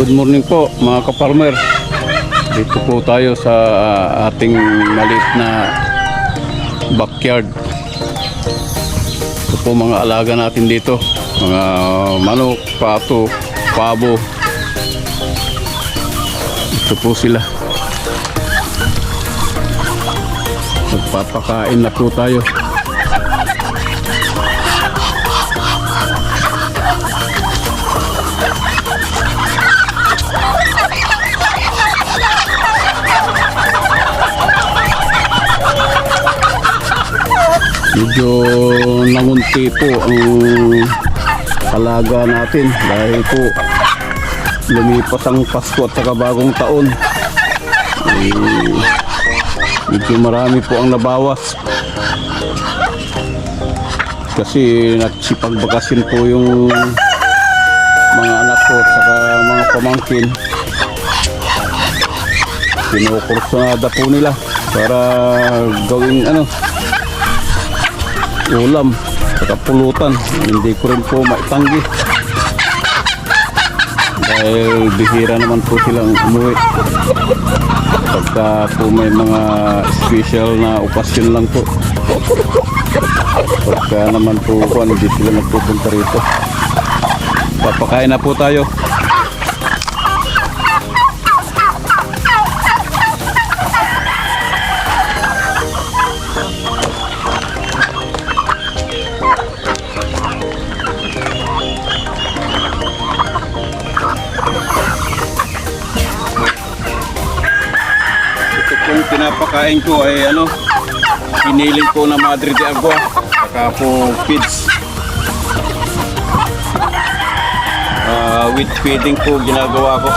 Good morning po mga kaparmer. Dito po tayo sa ah, ating maliit na backyard. Ito po mga alaga natin dito. Mga manok, pato, pabo. Ito po sila. Magpapakain na po tayo. Medyo nangunti po ang alaga natin dahil po lumipas ang Pasko at saka bagong taon. Eh, medyo marami po ang nabawas. Kasi nagsipagbakasin po yung mga anak ko at saka mga pamangkin. Kinukursonada po nila para gawing ano ulam saka pulutan hindi ko rin po maitanggi. Dahil bihira naman po silang umuwi. Pagka po may mga special na okasyon lang po. Pagka naman po po hindi sila nagpupunta rito. Papakain na po tayo pinapakain ko ay ano piniling ko na Madre de Agua saka po feeds. Ah, with feeding po ginagawa ko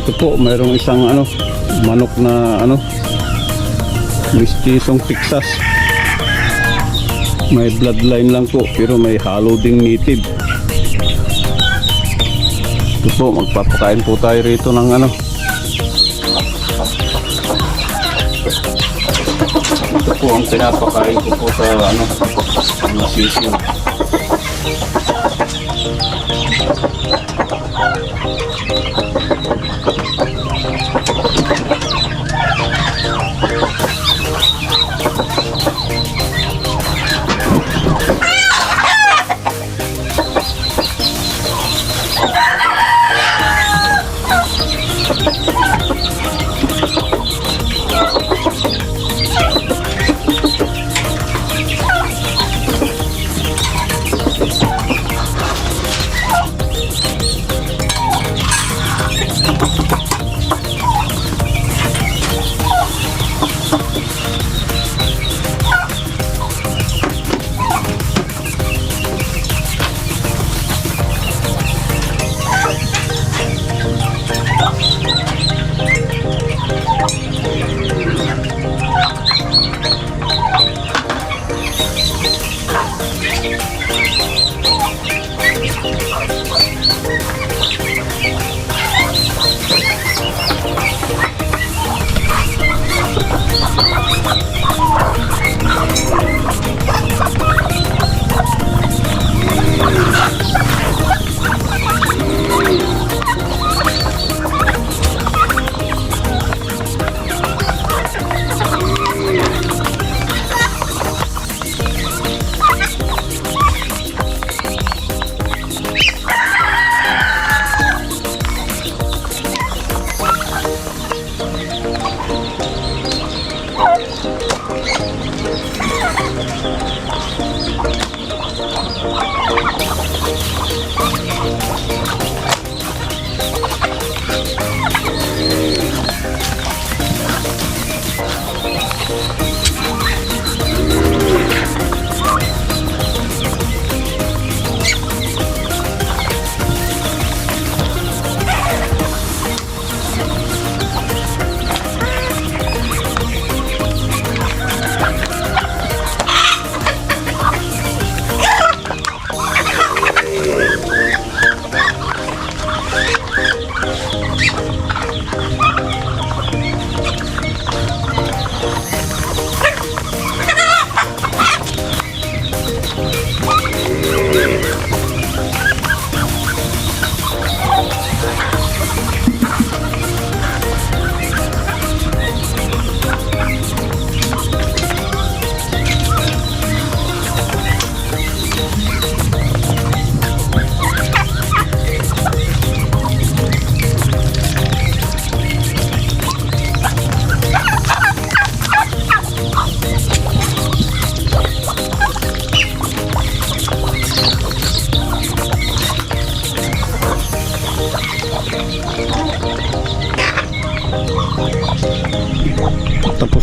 Dito po, mayroong isang ano, manok na ano, mistisong Texas. May bloodline lang po, pero may halo ding native. Ito po, magpapakain po tayo rito ng ano. Ito po ang pinapakain ko po sa ano, mga.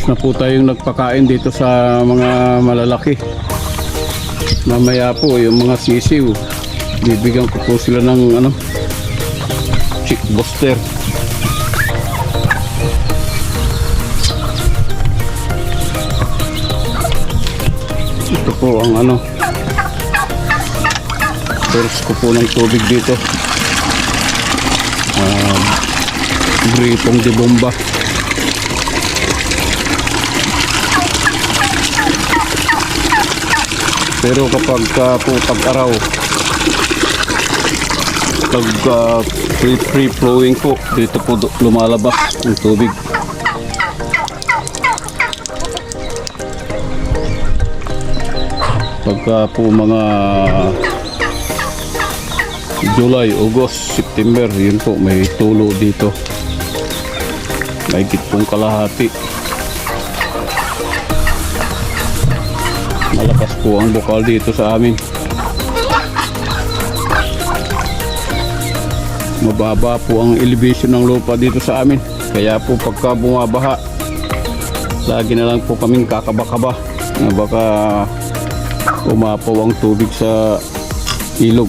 Na po tayong nagpakain dito sa mga malalaki. Mamaya po yung mga sisiw. Bibigyan ko po sila ng ano, chick booster. Ito po ang ano, source ko po ng tubig dito. Ah, Gritong de bomba. Pero kapag uh, po pag-araw, pag uh, free, free flowing po, dito po lumalabas ang tubig. Pagka po mga July, August, September, yun po, may tulo dito. May pong kalahati. Po ang bukal dito sa amin. Mababa po ang elevation ng lupa dito sa amin. Kaya po pagka bumabaha, lagi na lang po kaming kakaba-kaba na baka umapaw ang tubig sa ilog.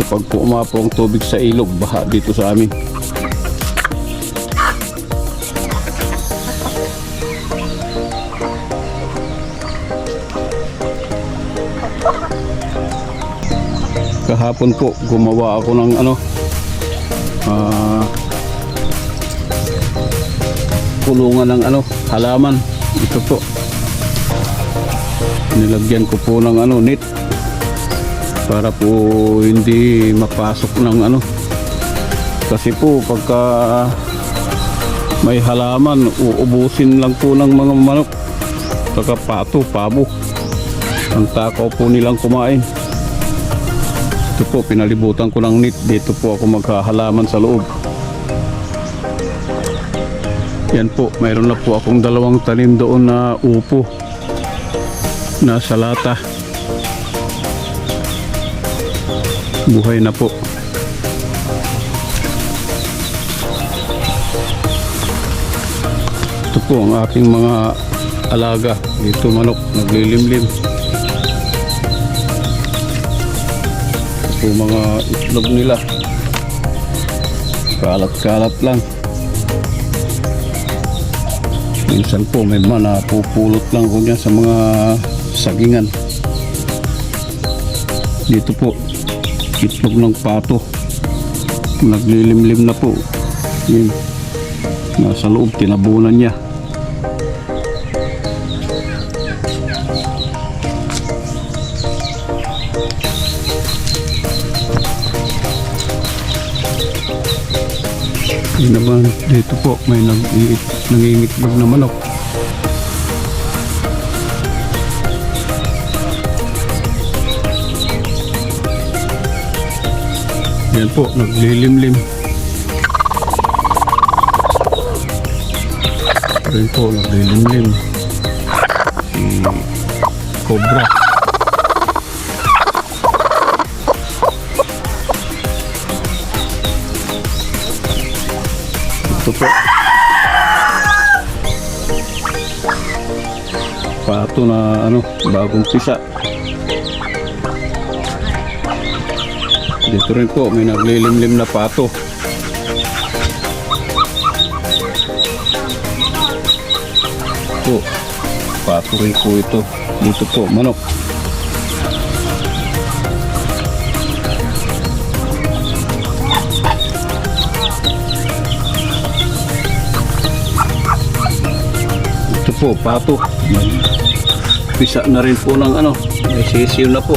Kapag po umapaw ang tubig sa ilog, baha dito sa amin. Kahapon po gumawa ako ng ano ah kulungan ng ano halaman. Ito po. Nilagyan ko po ng ano net para po hindi mapasok ng ano. Kasi po pagka may halaman uubusin lang po ng mga manok. Saka pato, pabo. Ang takaw po nilang kumain ito po, pinalibutan ko ng net. Dito po ako maghahalaman sa loob. Yan po, mayroon na po akong dalawang tanim doon na upo. Nasa lata. Buhay na po. Ito po ang aking mga alaga. Dito manok, naglilimlim. Po mga itlog nila. Kalat-kalat lang. Minsan po may mga napupulot lang ko sa mga sagingan. Dito po itlog ng pato. Naglilimlim na po. Yun. Nasa loob tinabunan niya Yun naman, dito po may nangingitlog na manok. Yan po, naglilimlim. Rin po, naglilimlim. Si Cobra. Po. Pato na ano, bagong pisa. Dito rin po, may naglilimlim na pato. Po, pato rin po ito. Dito po, manok. Po, pato. Pisa na rin po ng ano, may sisiw na po.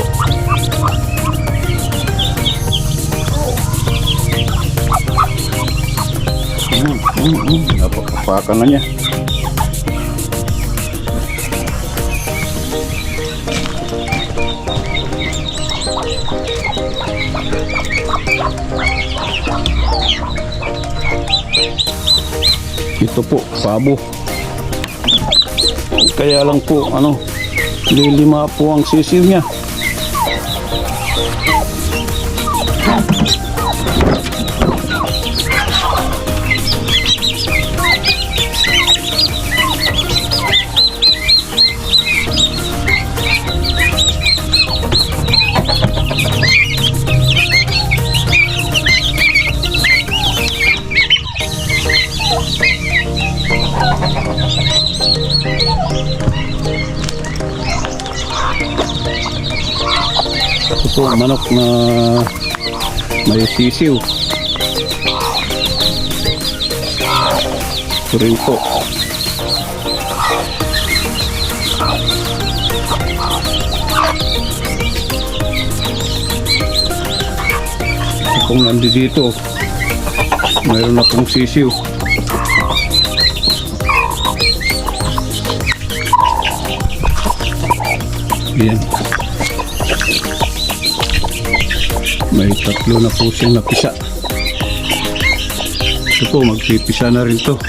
Mm, mm, mm. Napakapakan na niya. Ito po, pabo. Kaya lang po, ano, lilima po ang sisiw niya. Ito manok na may sisiw. Ito rin po. Kung nandito, mayroon na pong sisiw. Yan. May tatlo na po siyang napisa. Ito po, magpipisa na rin to.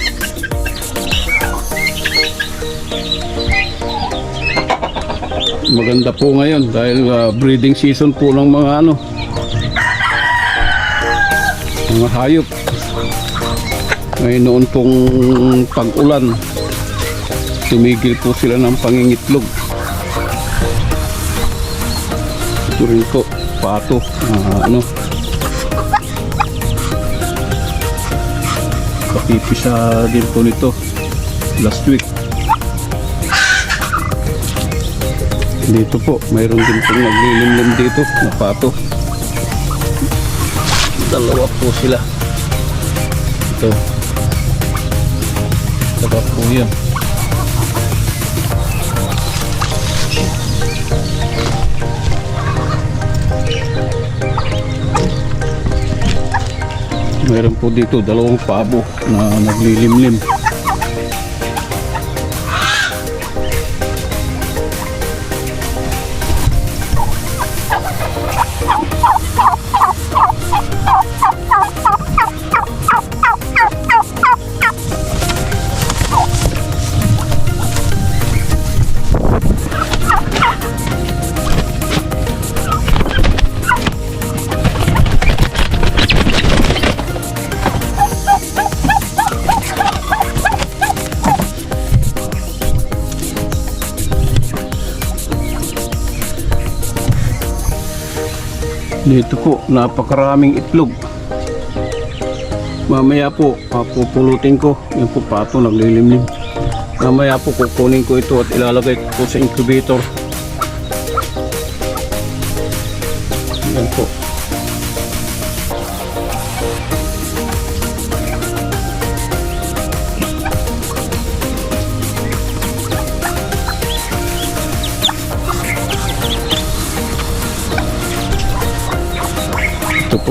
Maganda po ngayon dahil ah, breeding season po ng mga ano mga hayop. Ngayon noon pong pag-ulan, tumigil po sila ng pangingitlog. Ito rin po, pato, ah, ano, kapipisa din po nito last week. Dito po, mayroon din pong naglilimlim dito na pato. Dalawa po sila. Ito. Saka po yan. Mayroon po dito dalawang pabo na naglilimlim. Dito po, napakaraming itlog. Mamaya po, papupulutin ko. Yan po pato, naglilimlim. Mamaya po, kukunin ko ito at ilalagay ko sa incubator. Yan po.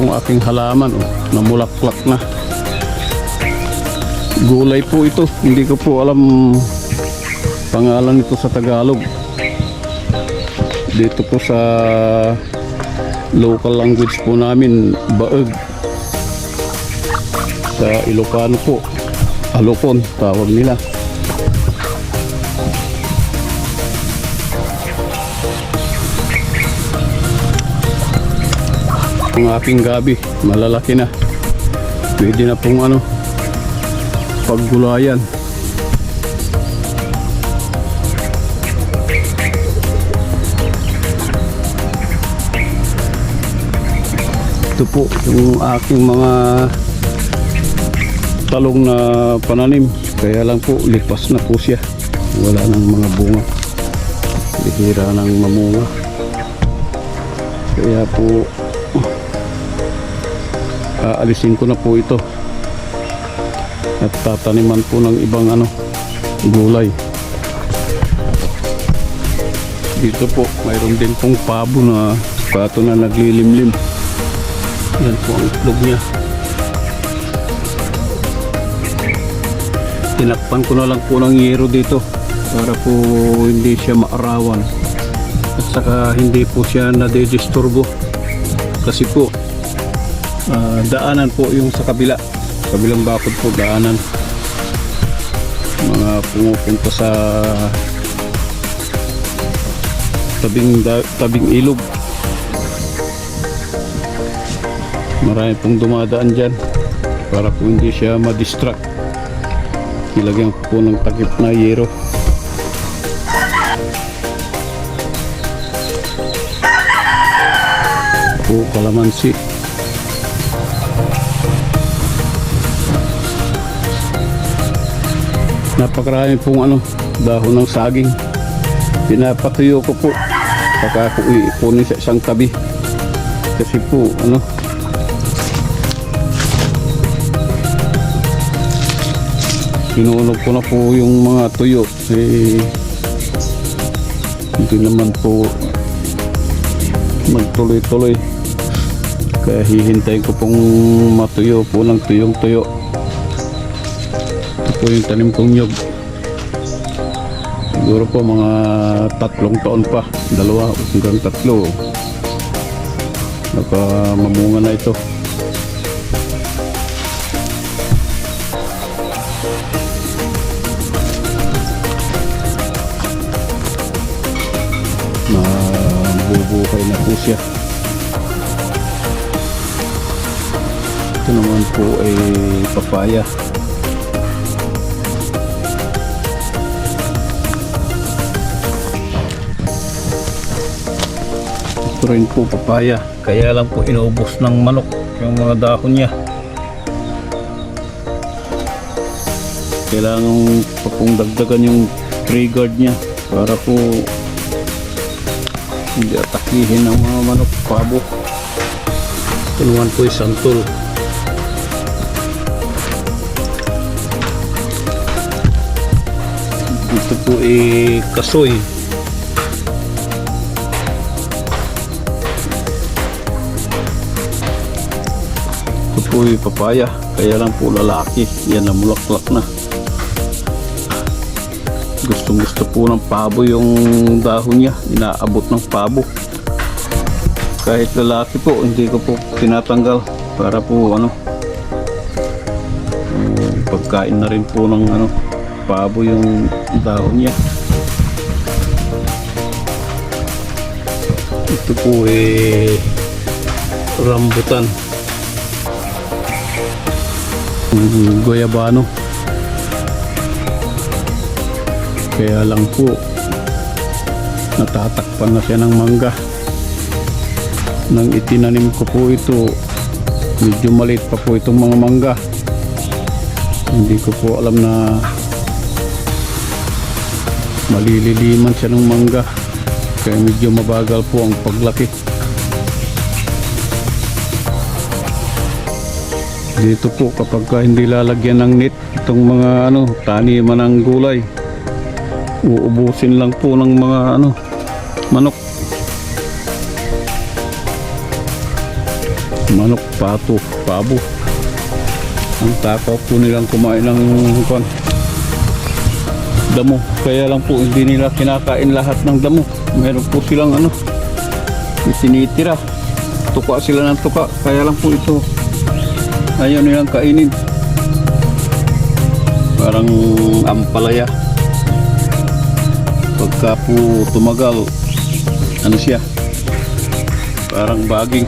Pong aking halaman, oh, namulaklak na. Gulay po ito. Hindi ko po alam pangalan nito sa Tagalog. Dito po sa local language po namin, baeg. Sa Ilocano po, alokon tawag nila. Ang aking gabi, malalaki na. Pwede na pong ano, mapaggulayan. Ito po yung aking mga talong na pananim. Kaya lang po lipas na po siya. Wala nang mga bunga. Bihira nang mamunga. Kaya po aalisin ko na po ito. At tataniman po ng ibang ano gulay. Dito po mayroon din pong pabo na pato na naglilimlim. Yan po ang itlog niya. Tinakpan ko na lang po ng yero dito para po hindi siya maarawan. At saka hindi po siya nadidisturbo. Kasi po Ah, daanan po yung sa kabila. Kabilang bakod po daanan. Mga pumupunta sa tabing da, tabing ilog. Marami pong dumadaan dyan para po hindi siya ma-distract. Ilagyan ko po ng takip na yero. Po kalamansi napakarami pong ano dahon ng saging. Pinapatuyo ko po. Saka ko iipunin sa isang tabi. Kasi po ano sinunog ko na po yung mga tuyo. Eh hindi naman po magtuloy-tuloy. Kaya hihintayin ko pong matuyo po ng tuyong tuyo po yung tanim kong nyog. Siguro po mga tatlong taon pa. Dalawa hanggang tatlo. Naka mamunga na ito. Mabubuhay na po siya. Ito naman po ay papaya ito rin po papaya. Kaya lang po inubos ng manok yung mga dahon niya. Kailangan pa pong dagdagan yung tree guard niya para po hindi atakihin ng mga manok pabo. Ito naman po isang tool ito po ay kasoy po ay papaya. Kaya lang po lalaki. Yan na mulaklak na. Gustong gusto po ng pabo yung dahon niya. Inaabot ng pabo. Kahit lalaki po hindi ko po tinatanggal para po ano pagkain na rin po ng ano pabo yung dahon niya. Ito po eh rambutan Goyabano kaya lang po natatakpan na siya ng mangga. Nang itinanim ko po ito medyo maliit pa po itong mga mangga. Hindi ko po alam na malililiman siya ng mangga. Kaya medyo mabagal po ang paglaki dito po kapag ka hindi lalagyan ng net itong mga ano taniman ng gulay uubusin lang po ng mga ano manok. Manok pato pabo. Ang takaw po nilang kumain ng kwan damo. Kaya lang po hindi nila kinakain lahat ng damo. Meron po silang ano itinitira tuka sila ng tuka. Kaya lang po ito ayaw nilang kainin. Parang ampalaya. Pagka po tumagal ano siya? Parang baging.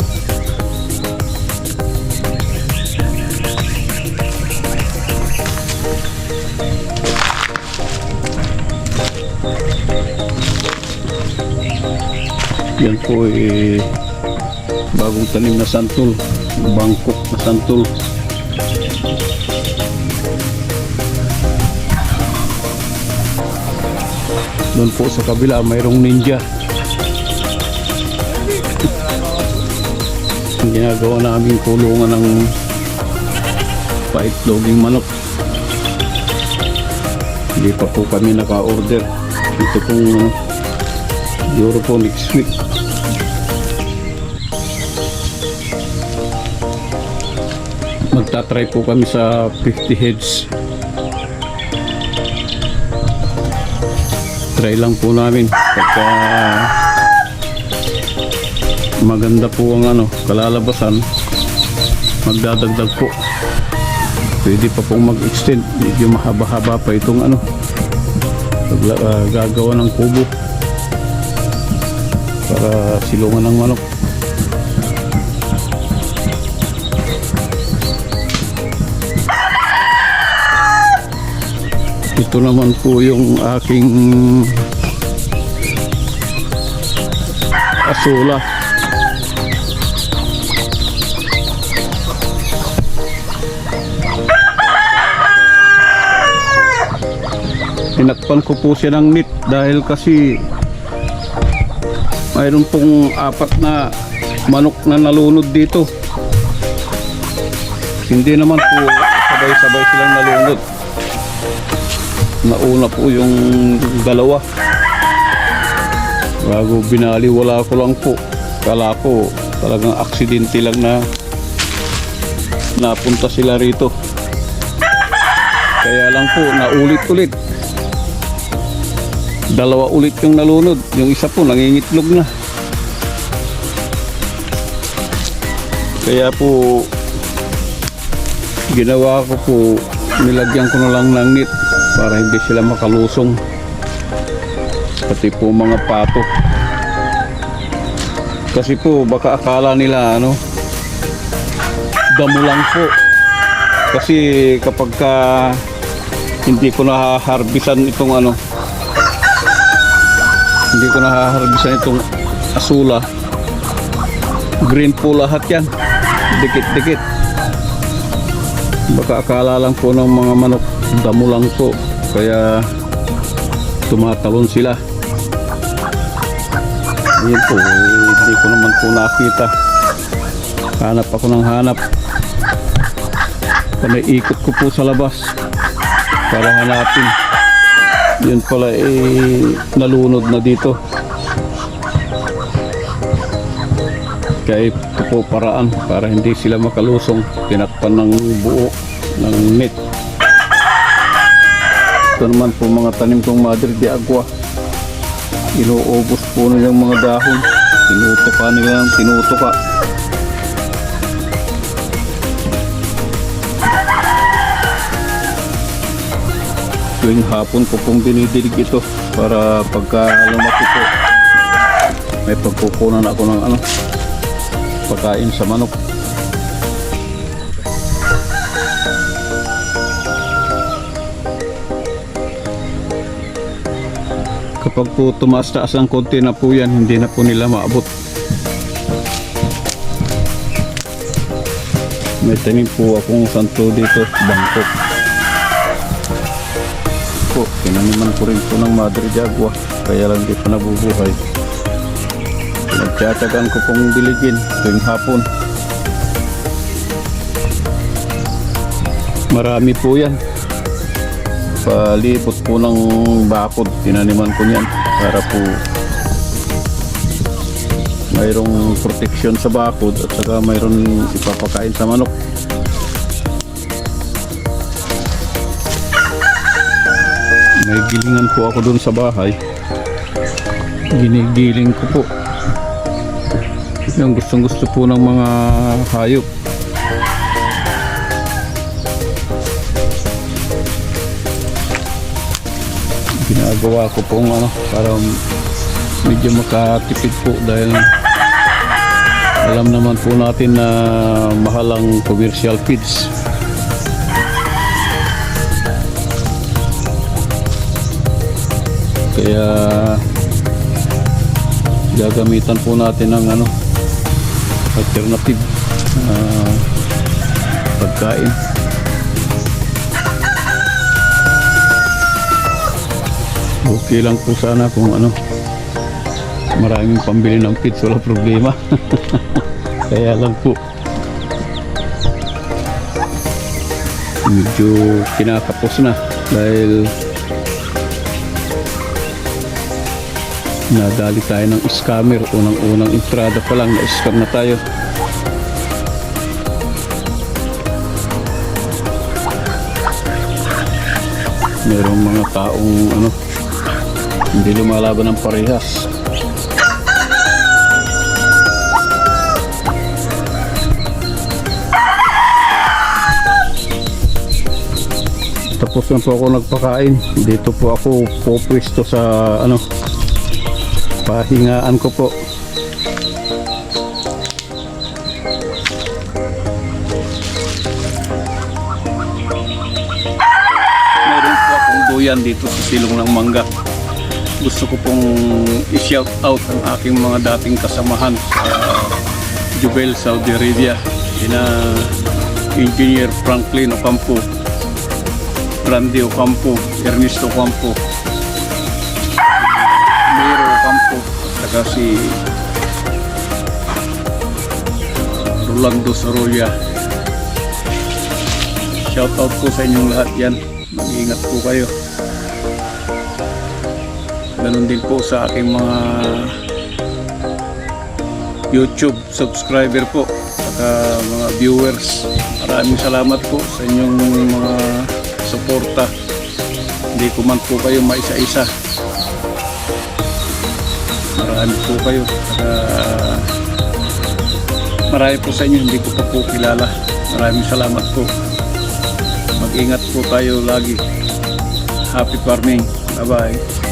Yan po eh, bagong tanim na santol. Bangkok na santol. Doon po sa kabila, mayroong ninja. Ang ginagawa namin kulungan ng paitloging manok. Hindi pa po kami naka-order. Ito pong Euro po next week. Magta-try po kami sa 50 heads. Try lang po namin. Pagka maganda po ang ano, kalalabasan magdadagdag po. Pwede pa pong mag-extend. Medyo mahaba-haba pa itong ano ah, gagawa ng kubo. Para silungan ng manok ito naman po yung aking asula Tinakpan ko po siya ng net dahil kasi mayroon pong apat na manok na nalunod dito. Hindi naman po sabay-sabay silang nalunod. Nauna po yung dalawa. Bago binali, wala ko lang po. Kala ko talagang aksidente lang na napunta sila rito. Kaya lang po, naulit-ulit. Dalawa ulit yung nalunod. Yung isa po, nangingitlog na. Kaya po, ginawa ko po, nilagyan ko na lang ng net para hindi sila makalusong. Pati po mga pato. Kasi po, baka akala nila, ano, damo lang po. Kasi kapag ka hindi ko nahaharbisan itong ano, hindi ko nahaharbisan itong asula, green po lahat yan. Dikit-dikit. Baka akala lang po ng mga manok, damo lang po. Kaya tumatalon sila. Ayun po, hindi ko naman po nakita. Hanap ako ng hanap. Panaikot ko po sa labas para hanapin. Yun pala eh nalunod na dito. Kaya ito po paraan para hindi sila makalusong. Tinakpan ng buo ng net. Ito naman po mga tanim kong Madre de Agua. Inuubos po nilang mga dahon. Tinutuka nila ng tinutuka. tuwing hapon ko pong dinidilig ito para pagka lumaki po may pagkukunan ako ng ano pagkain sa manok kapag po tumaas-taas ng konti na po yan hindi na po nila maabot. May tanim po akong santo dito Bangkok po, tinaniman ko rin po ng Madre Jagua kaya lang di pa nabubuhay. Nagtsatsagan ko pong diligin tuwing hapon. Marami po yan palibot po ng bakod. Tinaniman ko niyan para po mayroong proteksyon sa bakod at saka mayroong ipapakain sa manok. May gilingan po ako doon sa bahay. Ginigiling ko po. Yung gustong gusto po ng mga hayop ginagawa ko pong ano para medyo makatipid po dahil alam naman po natin na mahal ang commercial feeds. Kaya gagamitan po natin ng ano alternative ah, pagkain okay lang po sana kung ano. Maraming pambili ng pits wala problema. Kaya lang po. Medyo kinakapos na dahil nadali tayo ng scammer. Unang unang entrada pa lang na scam na tayo. Merong mga taong ano hindi lumalaban ng parehas. Tapos na po ako nagpakain. Dito po ako pupwesto sa ano pahingaan ko po. Meron po akong duyan dito sa silong ng mangga gusto ko pong i-shout out ang aking mga dating kasamahan sa Jubel, Saudi Arabia. Ina Engineer Franklin Ocampo Randy Ocampo Ernesto Ocampo Miro Ocampo saka si Rolando Sorolla. Shout out po sa inyong lahat yan. Mag-ingat po kayo Ganon din po sa aking mga YouTube subscriber po at mga viewers. Maraming salamat po sa inyong mga suporta. Hindi ko man po kayo maisa-isa. Marami po kayo. At marami po sa inyo hindi ko pa po kilala. Maraming salamat po. Mag-ingat po tayo lagi. Happy farming. Bye-bye.